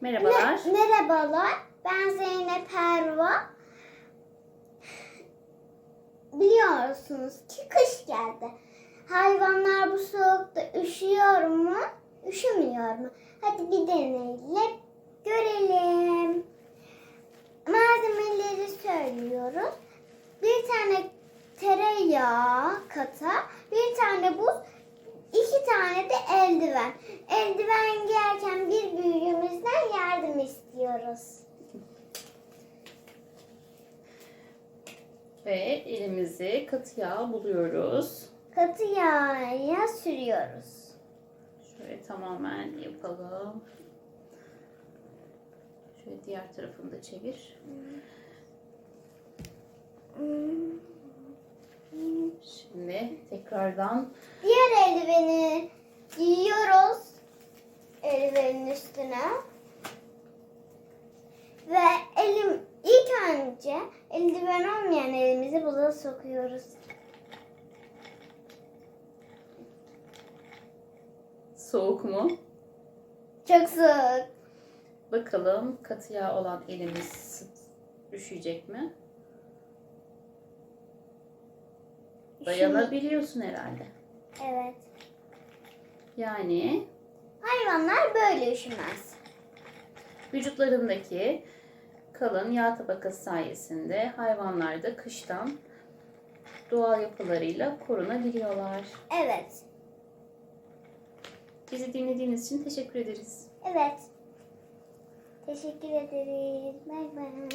Merhabalar. Me- merhabalar. Ben Zeynep Erva. Biliyorsunuz ki kış geldi. Hayvanlar bu soğukta üşüyor mu? Üşümüyor mu? Hadi bir deneyelim. Görelim. Malzemeleri söylüyoruz. Bir tane tereyağı kata, bir tane buz, iki tane de eldiven. Eldiven yardım istiyoruz. Ve elimizi katı yağ buluyoruz. Katı yağa sürüyoruz. Şöyle tamamen yapalım. Şöyle diğer tarafını da çevir. Şimdi tekrardan Diğer eldiveni giyiyoruz. Önce eldiven olmayan elimizi buza sokuyoruz. soğuk mu? Çok soğuk. Bakalım katı yağ olan elimiz düşecek mi? Dayanabiliyorsun herhalde. Evet. Yani Hayvanlar böyle üşümez. vücutlarındaki kalın yağ tabakası sayesinde hayvanlar da kıştan doğal yapılarıyla korunabiliyorlar. Evet. Bizi dinlediğiniz için teşekkür ederiz. Evet. Teşekkür ederiz. Bay bay.